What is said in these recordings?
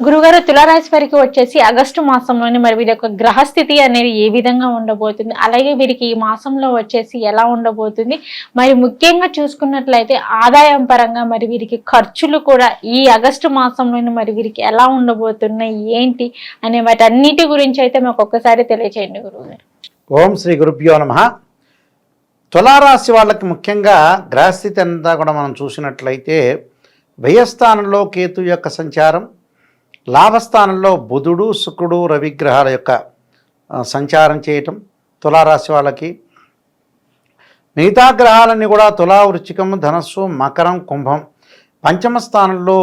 గురుగారు తులారాశి వారికి వచ్చేసి ఆగస్టు మాసంలోనే మరి వీరి యొక్క గ్రహస్థితి అనేది ఏ విధంగా ఉండబోతుంది? అలాగే వీరికి ఈ మాసంలో వచ్చేసి ఎలా ఉండబోతుంది? మరి ముఖ్యంగా చూసుకున్నట్లయితే ఆదాయం పరంగా మరి వీరికి ఖర్చులు కూడా ఈ ఆగస్టు మాసంలోనే మరి వీరికి ఎలా ఉండబోతున్నాయి? ఏంటి? అనే వాటన్నిటి గురించి అయితే మాకు ఒక్కసారి తెలియచేయండి గురువుగారు ఓం శ్రీ గురుభ్యో నమ. తులారాశి వాళ్ళకి ముఖ్యంగా గ్రహస్థితి అంతా కూడా మనం చూసినట్లయితే వ్యయస్థానంలో కేతు యొక్క సంచారం లాభస్థానంలో బుధుడు శుక్రుడు రవిగ్రహాల యొక్క సంచారం చేయటం తులారాశి వాళ్ళకి. మిగతా గ్రహాలన్నీ కూడా తులా వృచ్చికం ధనస్సు మకరం కుంభం. పంచమ స్థానంలో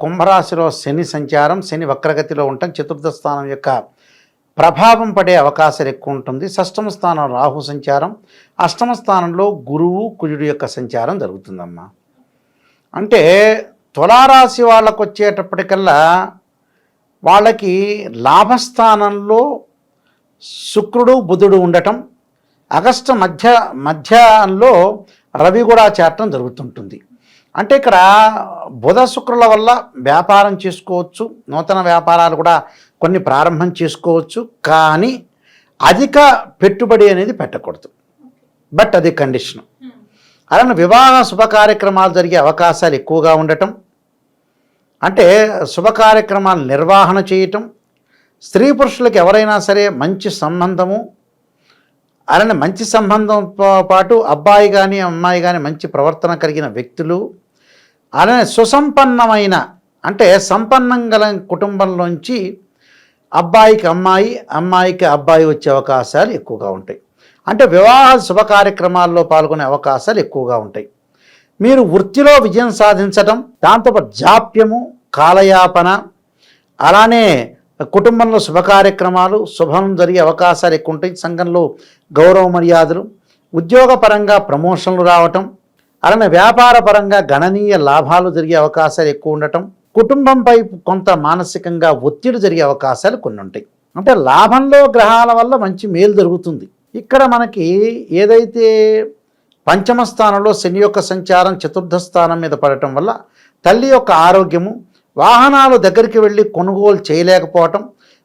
కుంభరాశిలో శని సంచారం శని వక్రగతిలో ఉండటం చతుర్థ స్థానం యొక్క ప్రభావం పడే అవకాశాలు ఎక్కువ ఉంటుంది. షష్టమ స్థానం రాహు సంచారం అష్టమ స్థానంలో గురువు కుజుడు యొక్క సంచారం జరుగుతుందమ్మా. అంటే తులారాశి వాళ్ళకు వచ్చేటప్పటికల్లా వాళ్ళకి లాభస్థానంలో శుక్రుడు బుధుడు ఉండటం ఆగస్టు మధ్య మధ్యాహ్నంలో రవి కూడా చేరటం జరుగుతుంటుంది. అంటే ఇక్కడ బుధ శుక్రుల వల్ల వ్యాపారం చేసుకోవచ్చు నూతన వ్యాపారాలు కూడా కొన్ని ప్రారంభం చేసుకోవచ్చు కానీ అధిక పెట్టుబడి అనేది పెట్టకూడదు. బట్ అది కండిషన్. అలానే వివాహ శుభ కార్యక్రమాలు జరిగే అవకాశాలు ఎక్కువగా ఉండటం అంటే శుభ కార్యక్రమాలు నిర్వహణ చేయటం స్త్రీ పురుషులకు ఎవరైనా సరే మంచి సంబంధము అలానే మంచి సంబంధంతో పాటు అబ్బాయి కానీ అమ్మాయి కానీ మంచి ప్రవర్తన కలిగిన వ్యక్తులు అలానే సుసంపన్నమైన అంటే సంపన్నం గల కుటుంబంలోంచి అబ్బాయికి అమ్మాయి అమ్మాయికి అబ్బాయి వచ్చే అవకాశాలు ఎక్కువగా ఉంటాయి. అంటే వివాహ శుభ కార్యక్రమాల్లో పాల్గొనే అవకాశాలు ఎక్కువగా ఉంటాయి. మీరు వృత్తిలో విజయం సాధించటం దాంతోపాటు జాప్యము కాలయాపన అలానే కుటుంబంలో శుభ కార్యక్రమాలు శుభం జరిగే అవకాశాలు ఎక్కువ ఉంటాయి. సంఘంలో గౌరవ మర్యాదలు ఉద్యోగపరంగా ప్రమోషన్లు రావటం అలానే వ్యాపారపరంగా గణనీయ లాభాలు జరిగే అవకాశాలు ఎక్కువ ఉండటం కుటుంబంపై కొంత మానసికంగా ఒత్తిడి జరిగే అవకాశాలు కొన్ని ఉంటాయి. అంటే లాభంలో గ్రహాల వల్ల మంచి మేలు జరుగుతుంది. ఇక్కడ మనకి ఏదైతే పంచమ స్థానంలో శని యొక్క సంచారం చతుర్థ స్థానం మీద పడటం వల్ల తల్లి యొక్క ఆరోగ్యము వాహనాలు దగ్గరికి వెళ్ళి కొనుగోలు చేయలేకపోవటం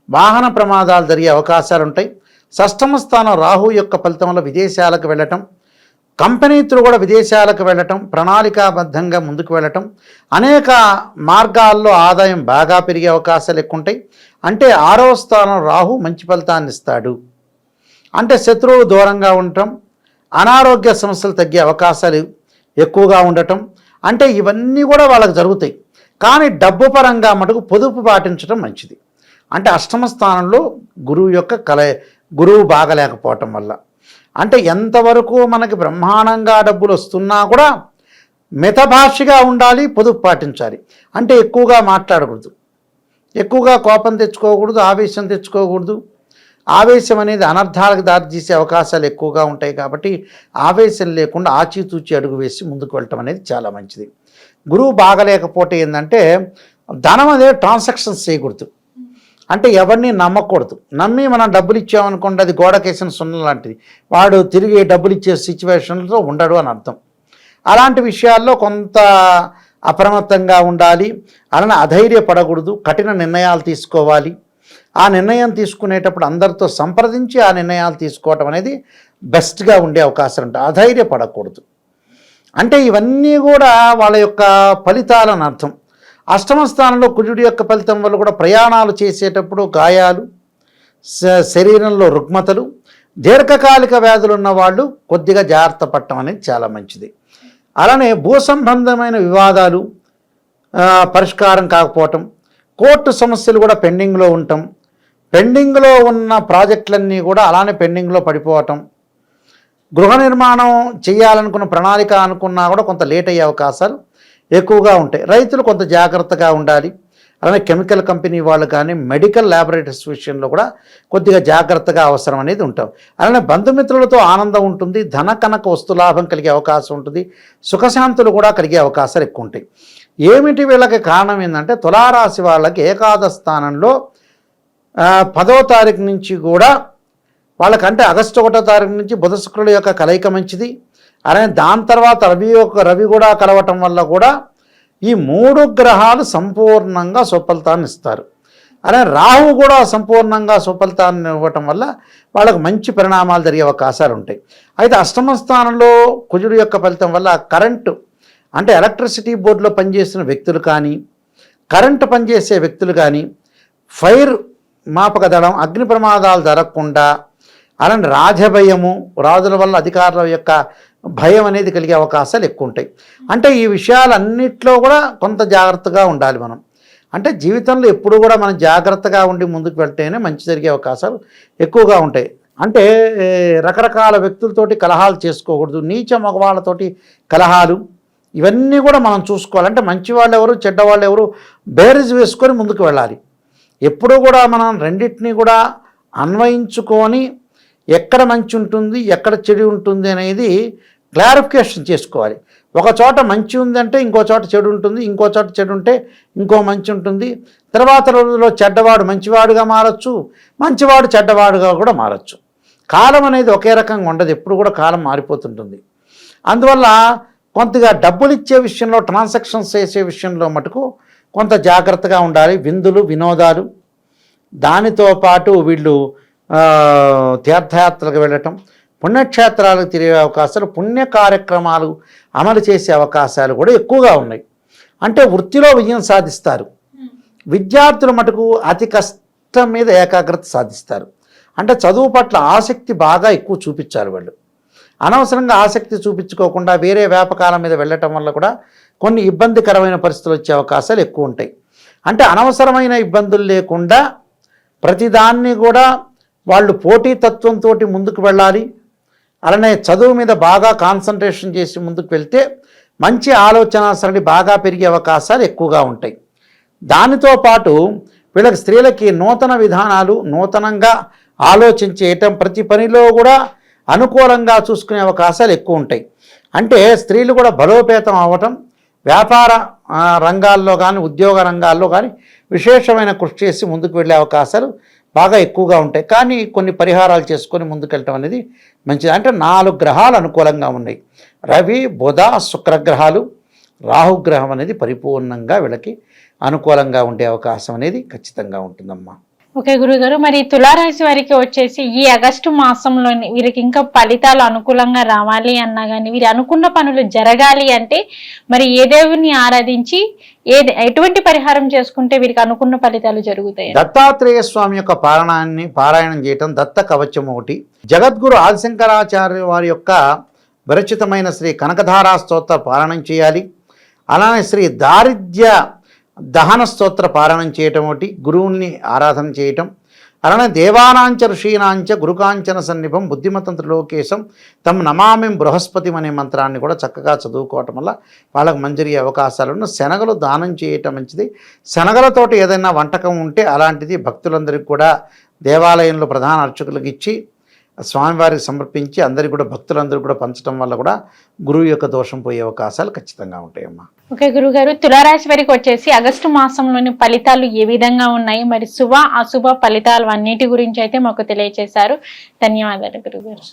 వాహన ప్రమాదాలు జరిగే అవకాశాలు ఉంటాయి. షష్టమ స్థానం రాహు యొక్క ఫలితంలో విదేశాలకు వెళ్ళటం కంపెనీతులు కూడా విదేశాలకు వెళ్ళటం ప్రణాళికాబద్ధంగా ముందుకు వెళ్ళటం అనేక మార్గాల్లో ఆదాయం బాగా పెరిగే అవకాశాలు ఎక్కువ ఉంటాయి. అంటే ఆరో స్థానం రాహు మంచి ఫలితాన్ని ఇస్తాడు. అంటే శత్రువు దూరంగా ఉండటం అనారోగ్య సమస్యలు తగ్గే అవకాశాలు ఎక్కువగా ఉండటం అంటే ఇవన్నీ కూడా వాళ్ళకి జరుగుతాయి. కానీ డబ్బు పరంగా మటుకు పొదుపు పాటించడం మంచిది. అంటే అష్టమ స్థానంలో గురువు యొక్క కల గురువు బాగలేకపోవటం వల్ల. అంటే ఎంతవరకు మనకి బ్రహ్మాండంగా డబ్బులు వస్తున్నా కూడా మితభాషిగా ఉండాలి పొదుపు పాటించాలి. అంటే ఎక్కువగా మాట్లాడకూడదు. ఎక్కువగా కోపం తెచ్చుకోకూడదు ఆవేశం తెచ్చుకోకూడదు. ఆవేశం అనేది అనర్థాలకు దారితీసే అవకాశాలు ఎక్కువగా ఉంటాయి కాబట్టి ఆవేశం లేకుండా ఆచితూచి అడుగు వేసి ముందుకు వెళ్ళటం అనేది చాలా మంచిది. గురువు బాగలేకపోతే ఏంటంటే ధనం అనేది ట్రాన్సాక్షన్స్ చేయకూడదు. అంటే ఎవరిని నమ్మకూడదు. నమ్మి మనం డబ్బులు ఇచ్చామనుకోండి అది గోడకేసిన సున్న లాంటిది. వాడు తిరిగి డబ్బులు ఇచ్చే సిచ్యువేషన్లో ఉండడు అని అర్థం. అలాంటి విషయాల్లో కొంత అప్రమత్తంగా ఉండాలి. అలానే అధైర్యపడకూడదు. కఠిన నిర్ణయాలు తీసుకోవాలి. ఆ నిర్ణయం తీసుకునేటప్పుడు అందరితో సంప్రదించి ఆ నిర్ణయాలు తీసుకోవటం అనేది బెస్ట్గా ఉండే అవకాశం ఉంటుంది అధైర్యపడకూడదు. అంటే ఇవన్నీ కూడా వాళ్ళ యొక్క ఫలితాలని అర్థం. అష్టమ స్థానంలో కుజుడి యొక్క ఫలితం వల్ల కూడా ప్రయాణాలు చేసేటప్పుడు గాయాలు శ- శరీరంలో రుగ్మతలు దీర్ఘకాలిక వ్యాధులు ఉన్న వాళ్ళు కొద్దిగా జాగ్రత్త పడటం అనేది చాలా మంచిది. అలానే భూ సంబంధమైన వివాదాలు పరిష్కారం కాకపోవటం కోర్టు సమస్యలు కూడా పెండింగ్లో ఉండటం పెండింగ్లో ఉన్న ప్రాజెక్టులన్నీ కూడా అలానే పెండింగ్లో పడిపోవటం. గృహ నిర్మాణం చేయాలనుకున్న ప్రణాళిక అనుకున్నా కూడా కొంత లేట్ అయ్యే అవకాశాలు ఎక్కువగా ఉంటాయి. రైతులు కొంత జాగ్రత్తగా ఉండాలి. అలానే కెమికల్ కంపెనీ వాళ్ళు కానీ మెడికల్ ల్యాబొరేటరీస్ విషయంలో కూడా కొద్దిగా జాగ్రత్తగా అవసరం అనేది ఉంటాం. అలానే బంధుమిత్రులతో ఆనందం ఉంటుంది. ధన కనక వస్తులాభం కలిగే అవకాశం ఉంటుంది. సుఖశాంతులు కూడా కలిగే అవకాశాలు ఎక్కువ ఉంటాయి. ఏమిటి వీళ్ళకి కారణం ఏంటంటే తులారాశి వాళ్ళకి ఏకాదశ స్థానంలో పదో తారీఖు నుంచి కూడా వాళ్ళకంటే ఆగస్టు ఒకటో తారీఖు నుంచి బుధ శుక్రుల యొక్క కలయిక మంచిది. అలానే దాని తర్వాత రవి యొక్క రవి కూడా కలవటం వల్ల కూడా ఈ మూడు గ్రహాలు సంపూర్ణంగా సుఫలితాన్ని ఇస్తారు. అలానే రాహు కూడా సంపూర్ణంగా సుఫలితాన్ని ఇవ్వటం వల్ల వాళ్ళకు మంచి పరిణామాలు జరిగే అవకాశాలు ఉంటాయి. అయితే అష్టమ స్థానంలో కుజుడు యొక్క ఫలితం వల్ల కరెంటు అంటే ఎలక్ట్రిసిటీ బోర్డులో పనిచేసిన వ్యక్తులు కానీ కరెంటు పనిచేసే వ్యక్తులు కానీ ఫైర్ మాపక దళం అగ్ని ప్రమాదాలు జరగకుండా అలాంటి రాజభయము రాజుల వల్ల అధికారుల యొక్క భయం అనేది కలిగే అవకాశాలు ఎక్కువ ఉంటాయి అంటే ఈ విషయాలన్నిట్లో కూడా కొంత జాగ్రత్తగా ఉండాలి మనం. అంటే జీవితంలో ఎప్పుడు కూడా మనం జాగ్రత్తగా ఉండి ముందుకు వెళ్తేనే మంచి జరిగే అవకాశాలు ఎక్కువగా ఉంటాయి. అంటే రకరకాల వ్యక్తులతోటి కలహాలు చేసుకోకూడదు. నీచ మగవాళ్ళతోటి కలహాలు ఇవన్నీ కూడా మనం చూసుకోవాలంటే మంచి వాళ్ళు ఎవరు చెడ్డ వాళ్ళు ఎవరు బేరీజ్ వేసుకొని ముందుకు వెళ్ళాలి. ఎప్పుడూ కూడా మనం రెండింటినీ కూడా అన్వయించుకొని ఎక్కడ మంచి ఉంటుంది ఎక్కడ చెడు ఉంటుంది అనేది క్లారిఫికేషన్ చేసుకోవాలి. ఒక చోట మంచి ఉందంటే ఇంకో చోట చెడు ఉంటుంది ఇంకో చోట చెడు ఉంటే ఇంకో మంచి ఉంటుంది. తర్వాత రోజుల్లో చెడ్డవాడు మంచివాడుగా మారచ్చు మంచివాడు చెడ్డవాడుగా కూడా మారచ్చు. కాలం అనేది ఒకే రకంగా ఉండదు ఎప్పుడు కూడా కాలం మారిపోతుంటుంది. అందువల్ల కొంతగా డబ్బులు ఇచ్చే విషయంలో ట్రాన్సాక్షన్స్ చేసే విషయంలో మటుకు కొంత జాగ్రత్తగా ఉండాలి. విందులు వినోదాలు. దానితో పాటు వీళ్ళు తీర్థయాత్రలకు వెళ్ళటం పుణ్యక్షేత్రాలకు తిరిగే అవకాశాలు పుణ్య కార్యక్రమాలు అమలు చేసే అవకాశాలు కూడా ఎక్కువగా ఉన్నాయి. అంటే వృత్తిలో విజయం సాధిస్తారు. విద్యార్థులు మటుకు అతి కష్టం మీద ఏకాగ్రత సాధిస్తారు. అంటే చదువు పట్ల ఆసక్తి బాగా ఎక్కువ చూపించారు వాళ్ళు. అనవసరంగా ఆసక్తి చూపించుకోకుండా వేరే వ్యాపకాల మీద వెళ్ళటం వల్ల కూడా కొన్ని ఇబ్బందికరమైన పరిస్థితులు వచ్చే అవకాశాలు ఎక్కువ ఉంటాయి. అంటే అనవసరమైన ఇబ్బందులు లేకుండా ప్రతిదాన్ని కూడా వాళ్ళు పోటీతత్వంతో ముందుకు వెళ్ళాలి. అలానే చదువు మీద బాగా కాన్సన్ట్రేషన్ చేసి ముందుకు వెళ్తే మంచి ఆలోచన సరళి బాగా పెరిగే అవకాశాలు ఎక్కువగా ఉంటాయి. దానితో పాటు వీళ్ళకి స్త్రీలకి నూతన విధానాలు నూతనంగా ఆలోచించేయటం ప్రతి పనిలో కూడా అనుకూలంగా చూసుకునే అవకాశాలు ఎక్కువ ఉంటాయి. అంటే స్త్రీలు కూడా బలోపేతం అవ్వటం వ్యాపార రంగాల్లో కానీ ఉద్యోగ రంగాల్లో కానీ విశేషమైన కృషి చేసి ముందుకు వెళ్ళే అవకాశాలు బాగా ఎక్కువగా ఉంటాయి. కానీ కొన్ని పరిహారాలు చేసుకొని ముందుకెళ్ళటం అనేది మంచిది. అంటే నాలుగు గ్రహాలు అనుకూలంగా ఉన్నాయి. రవి బుధ శుక్రగ్రహాలు రాహుగ్రహం అనేది పరిపూర్ణంగా వీళ్ళకి అనుకూలంగా ఉండే అవకాశం అనేది ఖచ్చితంగా ఉంటుందమ్మా. ఓకే గురుగారు మరి తులారాశి వారికి వచ్చేసి ఈ ఆగస్టు మాసంలోని వీరికి ఇంకా ఫలితాలు అనుకూలంగా రావాలి అన్నా కానీ వీరు అనుకున్న పనులు జరగాలి అంటే మరి ఏ దేవుని ఆరాధించి ఏ ఎటువంటి పరిహారం చేసుకుంటే వీరికి అనుకున్న ఫలితాలు జరుగుతాయి? దత్తాత్రేయ స్వామి యొక్క పారాయణాన్ని పారాయణం చేయటం దత్త కవచం ఒకటి. జగద్గురు ఆదిశంకరాచార్య వారి యొక్క విరచితమైన శ్రీ కనకధారా స్తోత్ర పారాయణం చేయాలి. అలానే శ్రీ దారిద్ర్య దహన స్తోత్ర పారాయణం చేయటం ఒకటి గురువుని ఆరాధన చేయటం. అలానే దేవానాంచ ఋషీనాంచ గురుకాంచన సన్నిభం బుద్ధిమతంత్ర లోకేశం తమ నమామిం బృహస్పతి అనే మంత్రాన్ని కూడా చక్కగా చదువుకోవటం వల్ల వాళ్ళకు మంజరి అవకాశాలు ఉన్న శనగలు దానం చేయటం మంచిది. శనగలతోటి ఏదైనా వంటకం ఉంటే అలాంటిది భక్తులందరికీ కూడా దేవాలయంలో ప్రధాన అర్చకులకు ఇచ్చి స్వామివారికి సమర్పించి అందరికీ కూడా భక్తులందరూ కూడా పంచడం వల్ల కూడా గురువు యొక్క దోషం పోయే అవకాశాలు ఖచ్చితంగా ఉంటాయమ్మా. ఓకే గురుగారు తులారాశి వారికి వచ్చేసి ఆగస్టు మాసంలోని ఫలితాలు ఏ విధంగా ఉన్నాయి? మరి శుభ అశుభ ఫలితాలు అన్నిటి గురించి అయితే మాకు తెలియజేశారు ధన్యవాదాలు గురుగారు.